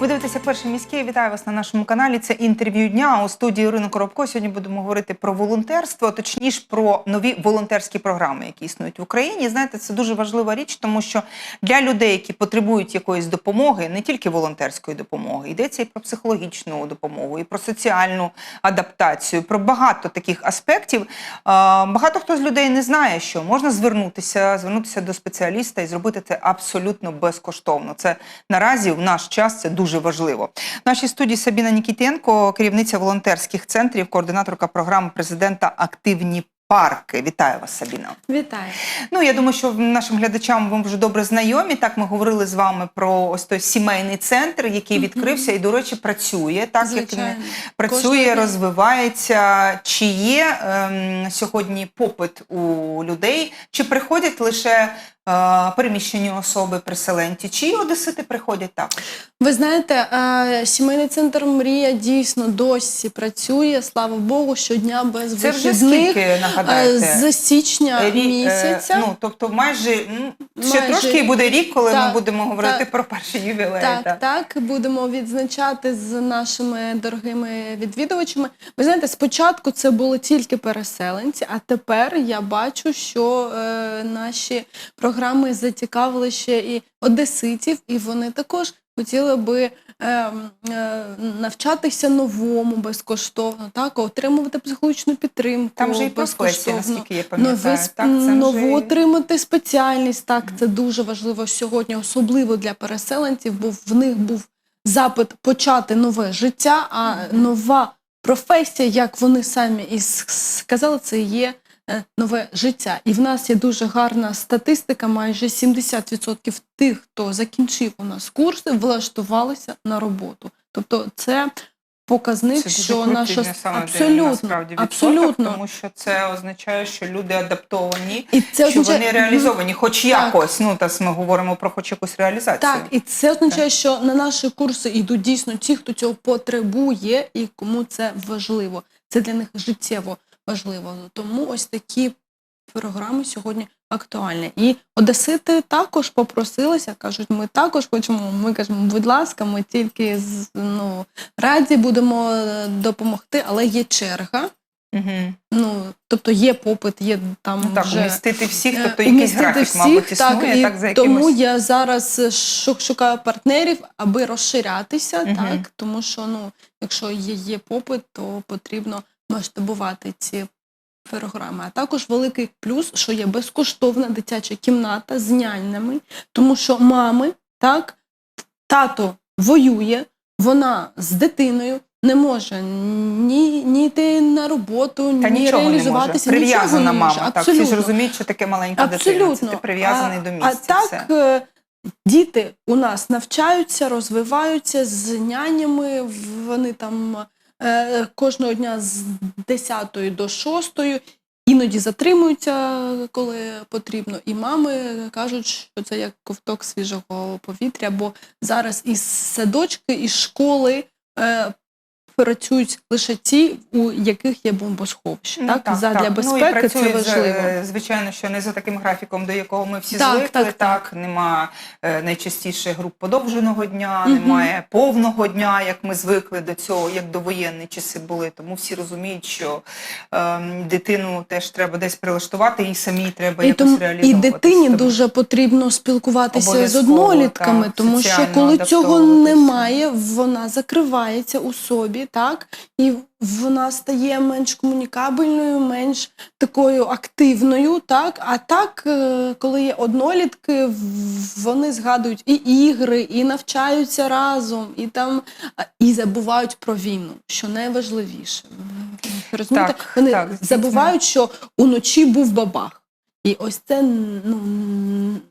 Ви дивитеся перший міський. Вітаю вас на нашому каналі. Це інтерв'ю дня у студії Ірина Коробко. Сьогодні будемо говорити про волонтерство, точніше про нові волонтерські програми, які існують в Україні. Знаєте, це дуже важлива річ, тому що для людей, які потребують якоїсь допомоги, не тільки волонтерської допомоги, йдеться і про психологічну допомогу, і про соціальну адаптацію, про багато таких аспектів. Багато хто з людей не знає, що можна звернутися, звернутися до спеціаліста і зробити це абсолютно безкоштовно. Це наразі в наш час це дуже важливо. В нашій студії Сабіна Нікітенко, керівниця волонтерських центрів, координаторка програми президента Активні парки. Вітаю вас, Сабіна. Вітаю. Ну я думаю, що нашим глядачам ви вже добре знайомі. Так ми говорили з вами про ось той сімейний центр, який відкрився і, до речі, працює. Так як Звичайно. не працює, дня. розвивається. Чи є ем, сьогодні попит у людей? Чи приходять лише переміщені особи, переселенці? Чи одесити приходять також? Ви знаєте, е, сімейний центр Мрія дійсно досі працює. Слава Богу, щодня без Це вже скільки Е, нагадаєте? З січня Рі- е, місяця. ну, тобто майже ну, ще трошки і буде рік, коли ми будемо говорити так. про перший ювілей. Так, так, будемо відзначати з нашими дорогими відвідувачами. Ви знаєте, спочатку це були тільки переселенці, а тепер я бачу, що е, наші програми зацікавили ще і одеситів, і вони також хотіли би е, е, навчатися новому безкоштовно, так, отримувати психологічну підтримку. Там же і професія, наскільки я пам'ятаю. сп- Так, нову вже... отримати спеціальність. Так, це дуже важливо сьогодні, особливо для переселенців, бо в них був запит почати нове життя, а нова професія, як вони самі і сказали, це є нове життя. І в нас є дуже гарна статистика. Майже 70% тих, хто закінчив у нас курси, влаштувалися на роботу. Тобто, це показник, Це що крутий, наша абсолютно, насправді, відсоток, абсолютно. тому що це означає, що люди адаптовані, І це що означає- вони реалізовані, хоч Так. якось. Ну, та ми говоримо про хоч якусь реалізацію. Так, і це означає, що на наші курси йдуть дійсно ті, хто цього потребує і кому це важливо. Це для них життєво важливо. Тому ось такі програми сьогодні актуальні. І одесити також попросилися, кажуть, ми також хочемо. Ми кажемо, будь ласка, ми тільки з- ну, раді будемо е, допомогти, але є черга. Угу. Ну, тобто є попит, є там Ну, так, вже вмістити всіх, Е, тобто якийсь графік, всіх, мабуть, існує, і так, за якимось... тому я зараз шукаю партнерів, аби розширятися, Мгм. так тому що ну, якщо є, є попит, то потрібно масштабувати ці програми. А також великий плюс, що є безкоштовна дитяча кімната з няньми, тому що мами, так, тато воює, вона з дитиною. Не може ні, ні йти на роботу, Та ні нічого не може. реалізуватися. нічого Прив'язана не може. мама. Так, всі ж розуміють, що таке маленька дитина. Це ти прив'язаний до місця. А так все. е, діти у нас навчаються, розвиваються з нянями. Вони там кожного дня з 10 до 6, іноді затримуються, коли потрібно. І мами кажуть, що це як ковток свіжого повітря, бо зараз із садочки, із школи. Працюють лише ті, у яких є бомбосховище. Ну, так, задля безпеки ну, і це важливо. е, Звичайно, що не за таким графіком, до якого ми всі Так, звикли. так, так. Нема е, найчастіше груп подовженого дня, Мгм. немає повного дня, як ми звикли до цього, як до воєнні часи були. Тому всі розуміють, що е, дитину теж треба десь прилаштувати, і самій треба І, якось тому, і дитині Тому- дуже потрібно спілкуватися з однолітками, так, тому що коли цього немає, вона закривається у собі, так і вона стає менш комунікабельною, менш такою активною. Так, а так, е, коли є однолітки, вони згадують і ігри, і навчаються разом, і там і забувають про війну, що найважливіше. Розумієте, Так, вони так, забувають, що уночі був бабах. І ось це ну,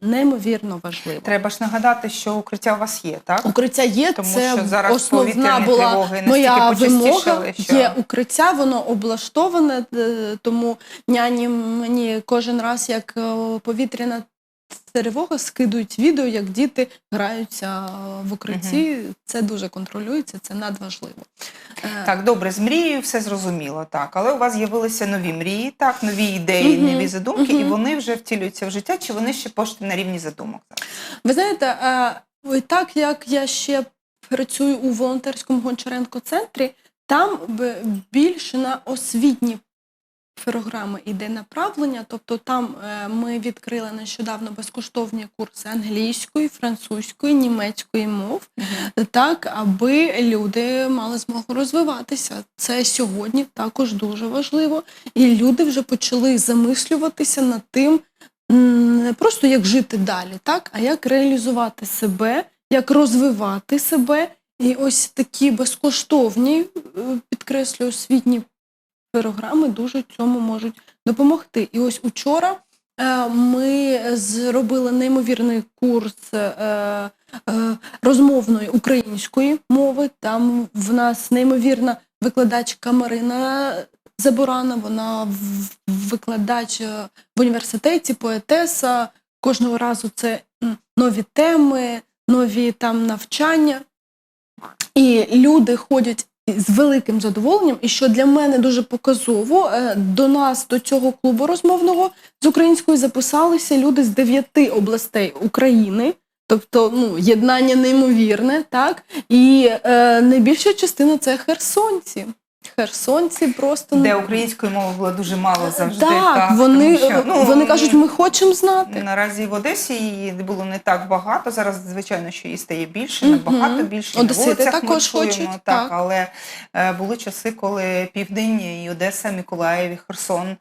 неймовірно важливо. Треба ж нагадати, що укриття у вас є, так? Укриття є, Тому це що зараз основна була моя вимога. що- Є укриття, воно облаштоване, е, тому няні мені кожен раз, як е, повітряна тривога, скидують відео, як діти граються в укритті. Це дуже контролюється, це надважливо. Е, Так, добре, з мрією все зрозуміло, так. Але у вас з'явилися нові мрії, так, нові ідеї, Мгм, нові задумки, і вони вже втілюються в життя, чи вони ще пошти на рівні задумок? зараз? Ви знаєте, так як я ще працюю у волонтерському Гончаренко центрі, там більше на освітні програми йде направлення. Тобто там е, ми відкрили нещодавно безкоштовні курси англійської, французької, німецької мов, так аби люди мали змогу розвиватися. Це сьогодні також дуже важливо. І люди вже почали замислюватися над тим, не просто як жити далі, так, а як реалізувати себе, як розвивати себе. І ось такі безкоштовні, е, підкреслюю, освітні програми дуже цьому можуть допомогти. І ось учора е, ми зробили неймовірний курс е, е, розмовної української мови. Там в нас неймовірна викладачка Марина Заборана, вона викладач в університеті, поетеса. Кожного разу це нові теми, нові там навчання. І люди ходять з великим задоволенням, і що для мене дуже показово, е, до нас, до цього клубу розмовного з українською записалися люди з дев'яти областей України. Тобто, ну, єднання неймовірне, так? І е, найбільша частина це херсонці. Херсонці просто Де ну, української мови було дуже мало завжди. так, вони, тому що, ну, вони кажуть, ми хочемо знати. Наразі в Одесі її було не так багато. Зараз, звичайно, що її стає більше, набагато більше. і на Одесити вулицях ми також чуємо, хочуть, так, так. але е, були часи, коли Південь і Одеса, Миколаїв і Херсон е,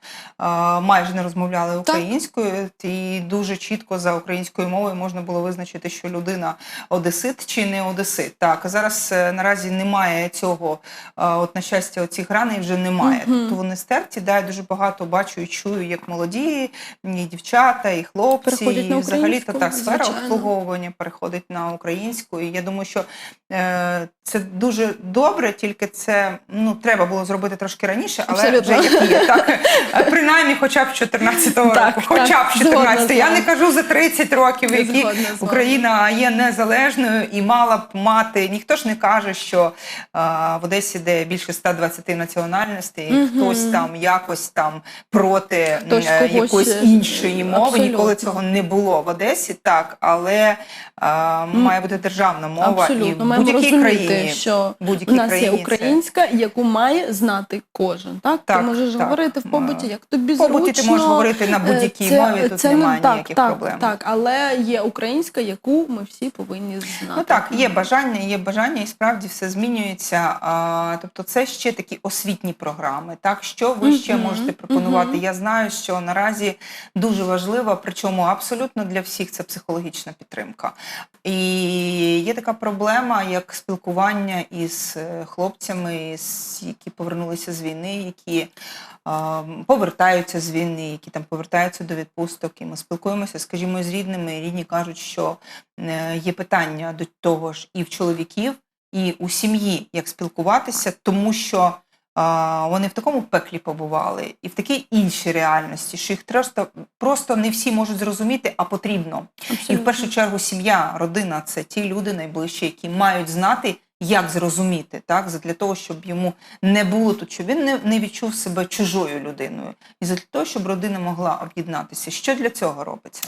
майже не розмовляли українською, і дуже чітко за українською мовою можна було визначити, що людина одесит чи не одесит. Так, зараз е, наразі немає цього, е, от на щастя, оцих граней вже немає. Мгм. Тобто вони стерті, да, я дуже багато бачу і чую, як молоді, і дівчата, і хлопці, і взагалі то так сфера звичайно. обслуговування переходить на українську. І я думаю, що е, це дуже добре, тільки це ну треба було зробити трошки раніше, але Абсолютно. вже як є. Так Е, принаймні, хоча б 14-го Так, року, хоча б 14 з Я не кажу за 30 років, які згодна. Україна є незалежною і мала б мати. Ніхто ж не каже, що а, в Одесі, де більше 120 національностей, Мгм. хтось там якось там проти Хтось е, когось, якоїсь е, іншої мови. абсолютно. Ніколи цього не було в Одесі, так, але а, має бути державна мова і в будь-якій країні. що будь-якій нас є країні це- українська, яку має знати кожен. Так, Так, ти можеш так. говорити в побуті, Е, як тобі В побуті зручно. ти можеш говорити на будь-якій Це- мові, тут це немає так, ніяких так, проблем. Так, але є українська, яку ми всі повинні знати. Ну так, є бажання, є бажання, і справді все змінюється. А, тобто, це ще такі освітні програми. Так, що ви ще можете пропонувати? Я знаю, що наразі дуже важливо, причому абсолютно для всіх це психологічна підтримка. І є така проблема, як спілкування із е, хлопцями, які повернулися з війни, які повертаються з війни, які там повертаються до відпусток. І ми спілкуємося, скажімо, з рідними. І рідні кажуть, що е, є питання до того ж і в чоловіків, і у сім'ї, як спілкуватися, тому що а, вони в такому пеклі побували, і в такій іншій реальності, що їх просто, просто не всі можуть зрозуміти, а потрібно. І в першу чергу сім'я, родина це ті люди найближчі, які мають знати, як зрозуміти, так, для того, щоб йому не було тут, щоб він не, не відчув себе чужою людиною, і для того, щоб родина могла об'єднатися. Що для цього робиться?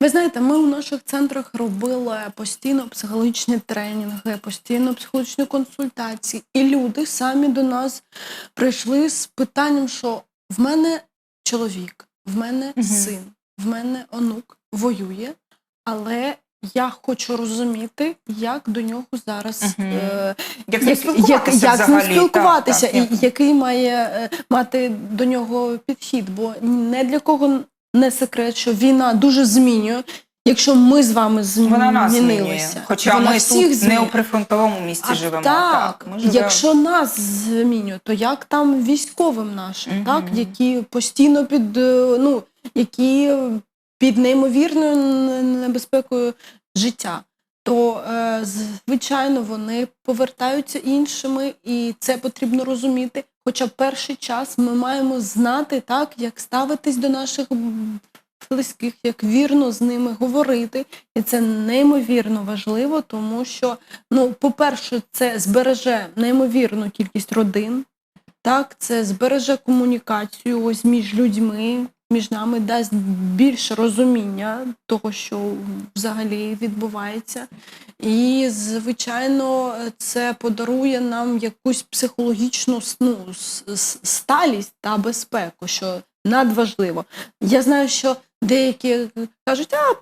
Ви знаєте, ми у наших центрах робили постійно психологічні тренінги, постійно психологічні консультації, і люди самі до нас прийшли з питанням, що в мене чоловік, в мене Мгм. син, в мене онук воює, але я хочу розуміти, як до нього зараз. Е, Як з ним як, як, спілкуватися з ним спілкуватися, Так, так, і як- який має е, мати до нього підхід? Бо не для кого не секрет, що війна дуже змінює. Якщо ми з вами змінилися, Хоча вона ми всіх тут не у прифронтовому місті А живемо. Так, ми живемо. якщо нас змінює, то як там військовим нашим, Мгм. так, які постійно під е, ну, які під неймовірною небезпекою життя, то е, звичайно вони повертаються іншими, і це потрібно розуміти. Хоча перший час ми маємо знати так, як ставитись до наших близьких, як вірно з ними говорити. І це неймовірно важливо, тому що, ну, по-перше, це збереже неймовірну кількість родин. Так, це збереже комунікацію ось між людьми, між нами, дасть більше розуміння того, що взагалі відбувається. І, звичайно, це подарує нам якусь психологічну ну, сталість та безпеку, що надважливо. Я знаю, що деякі кажуть, а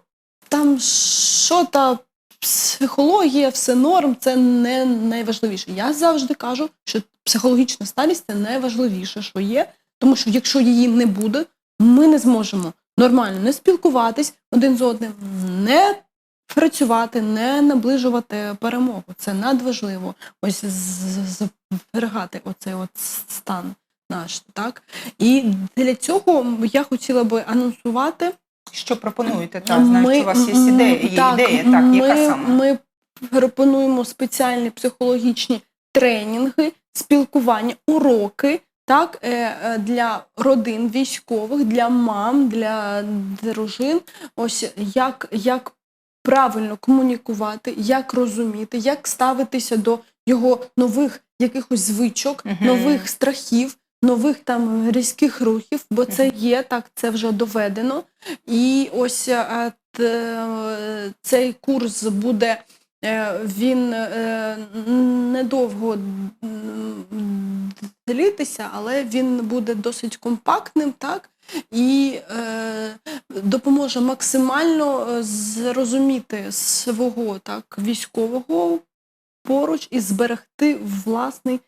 там що та психологія, все норм, це не найважливіше. Я завжди кажу, що психологічна сталість це найважливіше, що є, тому що якщо її не буде, ми не зможемо нормально не спілкуватись один з одним, не працювати, не наближувати перемогу. Це надважливо. Ось з- з- зберігати оцей от стан наш, так? І для цього я хотіла би анонсувати. Що пропонуєте? Так, знаю, що у вас є ідея, є так, ідея, так, ми, яка саме? Ми пропонуємо спеціальні психологічні тренінги, спілкування, уроки. Так, е, е, для родин військових, для мам, для дружин, ось як, як правильно комунікувати, як розуміти, як ставитися до його нових якихось звичок, Мгм. нових страхів, нових там різких рухів, бо це є так, це вже доведено. І ось е, цей курс буде. Е, Він е, недовго м, але він буде досить компактним, так? І е, допоможе максимально е, зрозуміти свого так військового поруч і зберегти власний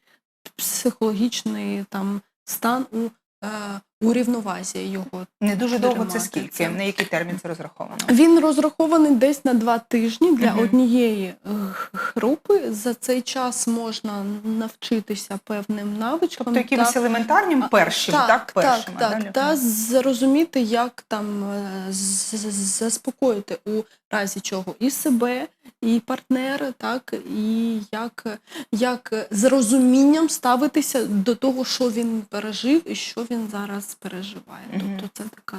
психологічний там стан у, е, у рівновазі його. Не дуже довго це скільки? На який термін це розраховано? Він розрахований десь на два тижні для Мгм. однієї е, групи. За цей час можна навчитися певним навичкам. Тобто якимось та- елементарним першим, так? Першим, так, а так, та зрозуміти, як там е, заспокоїти у разі чого і себе, і партнера, так, і як, як з розумінням ставитися до того, що він пережив і що він зараз переживає. Мгм. Тобто це така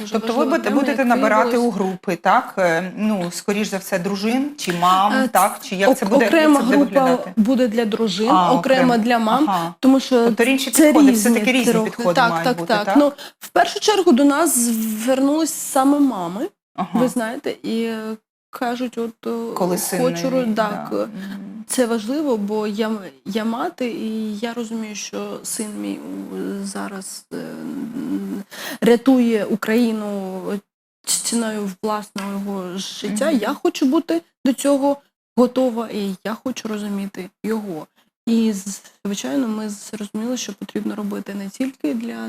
дуже Тобто ви будете, тема, будете набирати у групи, так? Е, Ну, скоріш за все, дружин чи мам, Е, так? Чи як це буде, окрема як це буде група виглядати? буде для дружин, А, окремо окремо. для мам, Ага. тому що Тобто інші це підходи, різні все-таки різні трохи. підходи так, мають так, бути, так. так? Ну, в першу чергу до нас звернулись саме мами, Ага. ви знаєте, і е, кажуть, от е, Коли син хочу не- ро- так, да. е, Мгм. Це важливо, бо я, я мати, і я розумію, що син мій зараз е, рятує Україну ціною власного життя. Мгм. Я хочу бути до цього готова, і я хочу розуміти його. І звичайно, ми зрозуміли, що потрібно робити не тільки для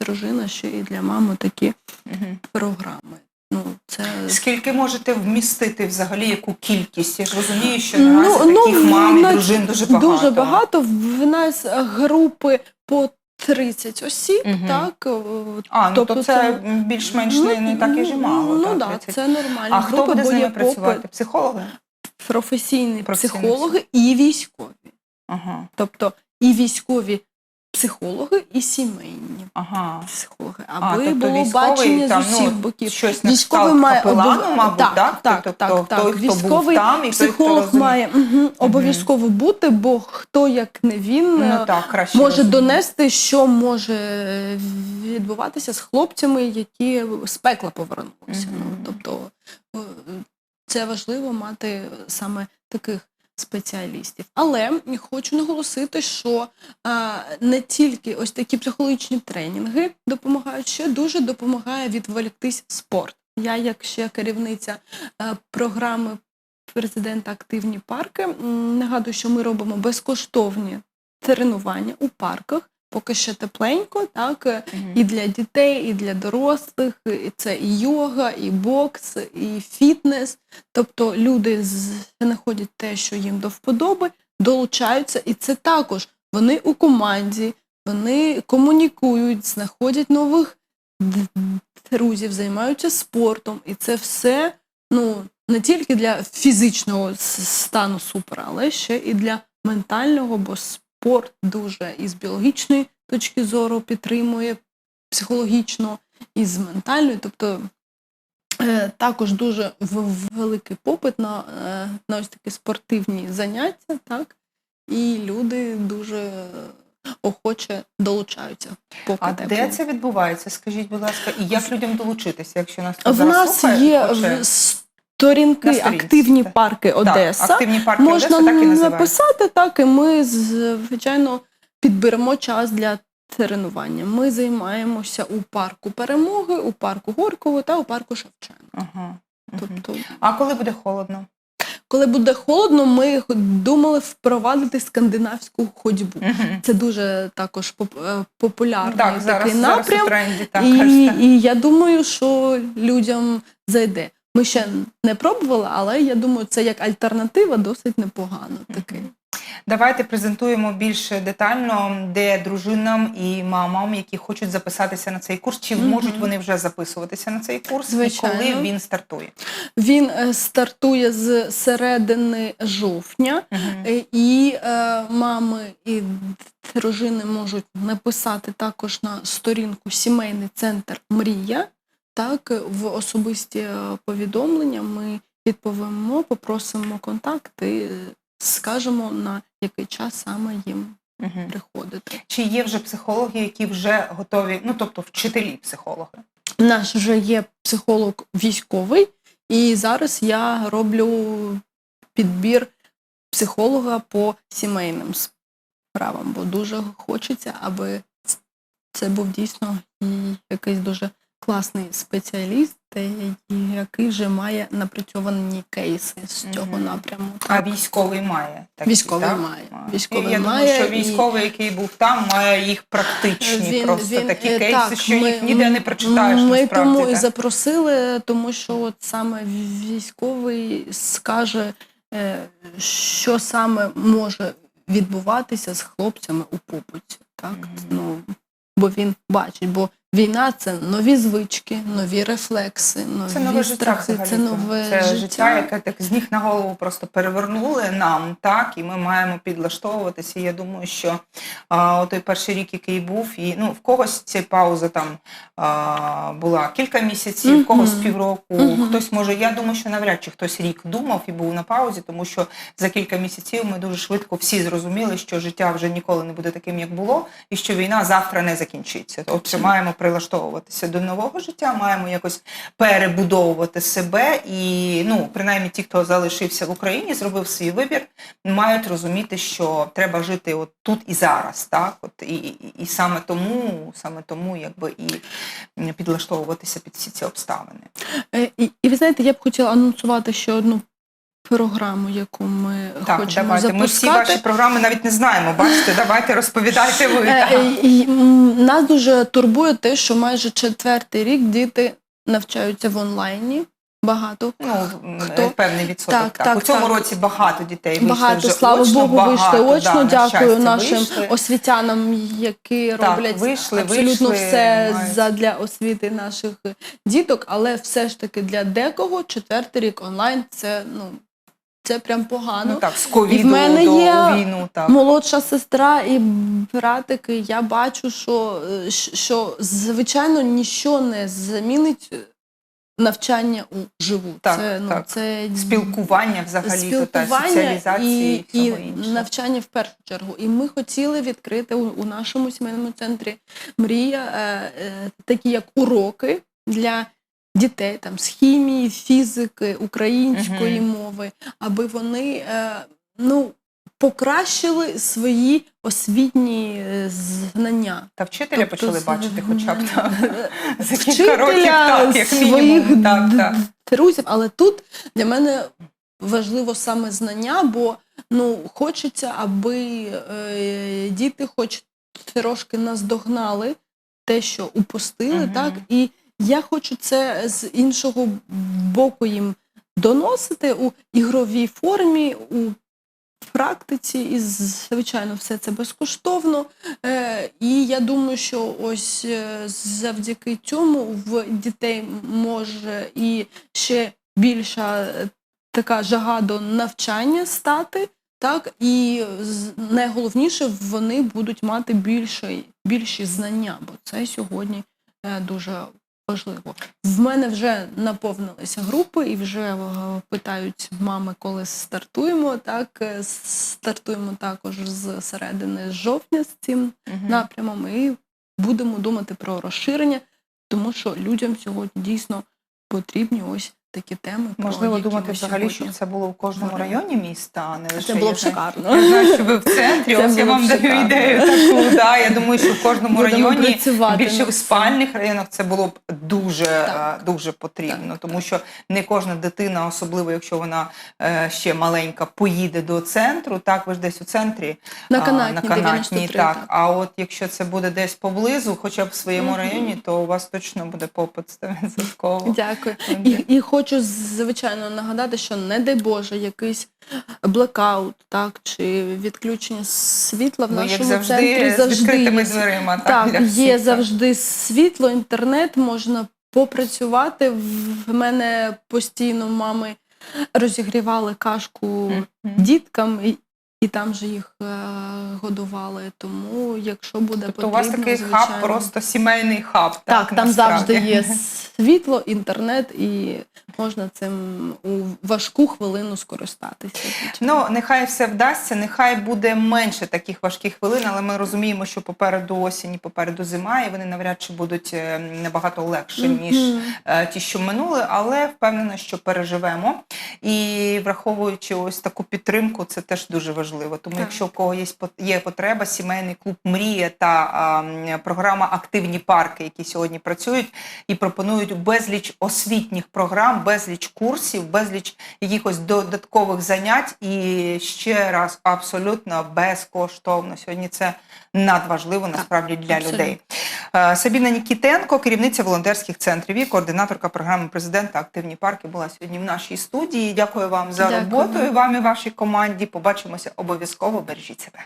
дружини, ще і для мами такі Мгм. програми. Ну, це Скільки можете вмістити взагалі яку кількість? Я ж розумію, що Ну, наразі ну, таких мам і на- дружин дуже багато. Дуже багато. В нас групи по 30 осіб, Мгм. так? А, ну Тобто то це більш-менш не, не так і ж мало. Ну так, 30. це нормально. А хто Групи, буде з ними працювати? Психологи? Професійні Професійні психологи і військові. Ага. Тобто і військові психологи, і сімейні Ага. психологи. А, Аби тобто було бачення там, з ну, усіх боків. Щось Військовий має капелану, мабуть, так, так? так, тобто так, так. той, хто Військовий був там, і той, хто Психолог розуміє. має мгм, обов'язково бути, бо хто як не він Ну е, так, краще може розуміє. донести, що може відбуватися з хлопцями, які з пекла повернулися. Мгм. Ну, тобто е, це важливо мати саме таких спеціалістів. Але хочу наголосити, що не тільки ось такі психологічні тренінги допомагають, ще дуже допомагає відволіктись спорт. Я, як ще керівниця програми президента Активні парки, нагадую, що ми робимо безкоштовні тренування у парках. Поки ще тепленько, так Мгм. і для дітей, і для дорослих. І це і йога, і бокс, і фітнес. Тобто люди знаходять те, що їм до вподоби, долучаються, і це також вони у команді, вони комунікують, знаходять нових друзів, займаються спортом, і це все ну не тільки для фізичного стану супер, але ще і для ментального, бо спорт дуже і з біологічної точки зору підтримує психологічно, і з ментальної. Тобто е, також дуже великий попит на, е, на ось такі спортивні заняття, так? І люди дуже охоче долучаються. Поки А тепло. де це відбувається? Скажіть, будь ласка, і як людям долучитися, якщо нас В нас слухає, є хоче? Сторінки сторінці, активні так. парки Одеса. Так, активні парки Можна Одеси так і написати так, і ми звичайно підберемо час для тренування. Ми займаємося у парку перемоги, у парку Горького та у парку Шевченка. Ага. Тобто, А коли буде холодно? коли буде холодно, ми думали впровадити скандинавську ходьбу. Мгм. Це дуже також е, популярний Так, зараз, такий зараз напрям. у тренді, так, і, і я думаю, що людям зайде. Ми ще не пробували, але я думаю, це як альтернатива досить непогано. Такий. Давайте презентуємо більш детально, де дружинам і мамам, які хочуть записатися на цей курс, чи можуть вони вже записуватися на цей курс, Звичайно. і коли він стартує. Він е, стартує з середини жовтня, е, і е, мами і дружини можуть написати також на сторінку Сімейний центр Мрія. Так, в особисті е, повідомлення ми відповімо, попросимо контакти, е, скажемо на який час саме їм Мгм. приходити. Чи є вже психологи, які вже готові, ну тобто вчителі психологи? У нас вже є психолог військовий, і зараз я роблю підбір психолога по сімейним справам, бо дуже хочеться, аби це був дійсно якийсь дуже класний спеціаліст, е, який вже має напрацьовані кейси з цього напряму. А військовий має такі, Військовий так? має. Військовий я має, думаю, що і- військовий, який був там, має їх практичні Він- просто він, такі е, кейси, так, що ми- їх ніде не прочитаєш Ми насправді. тому і запросили, тому що от саме військовий скаже, е, що саме може відбуватися з хлопцями у побуті. Так? Мгм. Ну, бо він бачить, бо війна це нові звички, нові рефлекси, нові Це нове життя страхи, взагалі. це нове це життя. життя, яке так з ніг на голову просто перевернули нам, так, і ми маємо підлаштовуватися. Я думаю, що а, той перший рік, який був, і ну в когось ця пауза там а, була кілька місяців, в когось Мгм. півроку, Мгм. хтось може. Я думаю, що навряд чи хтось рік думав і був на паузі, тому що за кілька місяців ми дуже швидко всі зрозуміли, що життя вже ніколи не буде таким, як було, і що війна завтра не закінчиться. Отже, маємо прилаштовуватися до нового життя, маємо якось перебудовувати себе. І ну, принаймні, ті, хто залишився в Україні, зробив свій вибір, мають розуміти, що треба жити от тут і зараз, так от і, і, і саме тому, саме тому, якби і підлаштовуватися під всі ці обставини. Е, І, і ви знаєте, я б хотіла анонсувати ще одну програму, яку ми Так, хочемо давайте. Ми всі ваші програми навіть не знаємо. Бачите, давайте розповідайте ви. Е, Нас дуже турбує те, що майже четвертий рік діти навчаються в онлайні. Багато Ну, Хто? певний відсоток. Так, Так, так, У цьому так. році багато дітей вийшли багато, вже слава очно, Богу, багато, вийшли очно. да, Дякую нашим вийшли. освітянам, які Так, роблять вийшли, абсолютно вийшли, все мають. задля освіти наших діток, але все ж таки для декого четвертий рік онлайн це ну це прям погано. Ну так, з ковіду мене до є війну. Так. Молодша сестра і братики, я бачу, що, е, що звичайно нічого не замінить навчання у живу. Так, це, ну, так. це Спілкування взагалі та соціалізації і, і всього і навчання в першу чергу. І ми хотіли відкрити у, у нашому сімейному центрі Мрія е, е, такі як уроки для дітей там з хімії, фізики, української Мгм. мови, аби вони е, ну, покращили свої освітні е, знання. Та вчителя почали бачити хоча б так. За кілька років, так, як своїх мінімум. Так, так. друзів, але тут для мене важливо саме знання, бо ну хочеться, аби е, діти хоч трошки наздогнали те, що упустили, Мгм. так і я хочу це з іншого боку їм доносити у ігровій формі, у практиці, і звичайно, все це безкоштовно. Е, і я думаю, що ось е, завдяки цьому в дітей може і ще більша е, така жага до навчання стати. Так, і найголовніше вони будуть мати більше, більші знання, бо це сьогодні дуже важливо. В мене вже наповнилися групи і вже е, питають мами, коли стартуємо. Так, Е, стартуємо також з середини жовтня з цим угу. напрямом і будемо думати про розширення, тому що людям сьогодні дійсно потрібні ось такі теми. Можливо, які думати взагалі, щоб це було у кожному районі міста, а не лише це було б шикарно. Я знаю, що ви в центрі. Це Ось я вам даю ідею таку. Да. Я думаю, що в кожному Будемо районі більше в спальних районах це було б дуже, Так. е, дуже потрібно, Так, тому що не кожна дитина, особливо якщо вона е, ще маленька, поїде до центру. Так, ви ж десь у центрі На а, на канатній 93, так. так. А от якщо це буде десь поблизу, хоча б в своєму Мгм. районі, то у вас точно буде попит 100%. Дякую. І, і хочу звичайно нагадати, що не дай Боже, якийсь блекаут, так чи відключення світла в Ви як нашому завжди центрі з завжди відкритими є. дверима. Так, Так, є всіх, так. завжди світло, інтернет, можна попрацювати. В мене постійно мами розігрівали кашку Мгм. діткам, і, там же їх е, годували. Тому, якщо буде Тобто у вас такий звичайно. хаб, просто сімейний хаб. Так, Так, там насправді. завжди є світло, інтернет, і можна цим у важку хвилину скористатися. Ну, нехай все вдасться, нехай буде менше таких важких хвилин, але ми розуміємо, що попереду осінь, і попереду зима, і вони навряд чи будуть е, набагато легше, ніж Мгм. е, ті, що минули, але впевнена, що переживемо. І враховуючи ось таку підтримку, це теж дуже важливо. Тому, Так. якщо у кого є є потреба, сімейний клуб Мрія та а, програма Активні парки, які сьогодні працюють і пропонують безліч освітніх програм, безліч курсів, безліч якихось додаткових занять. І ще раз абсолютно безкоштовно. Сьогодні це надважливо насправді для абсолютно. людей. Е, Сабіна Нікітенко, керівниця волонтерських центрів і координаторка програми президента Активні парки, була сьогодні в нашій студії. Дякую вам за Дякую. роботу і вам і вашій команді. Побачимося обов'язково. Бережіть себе.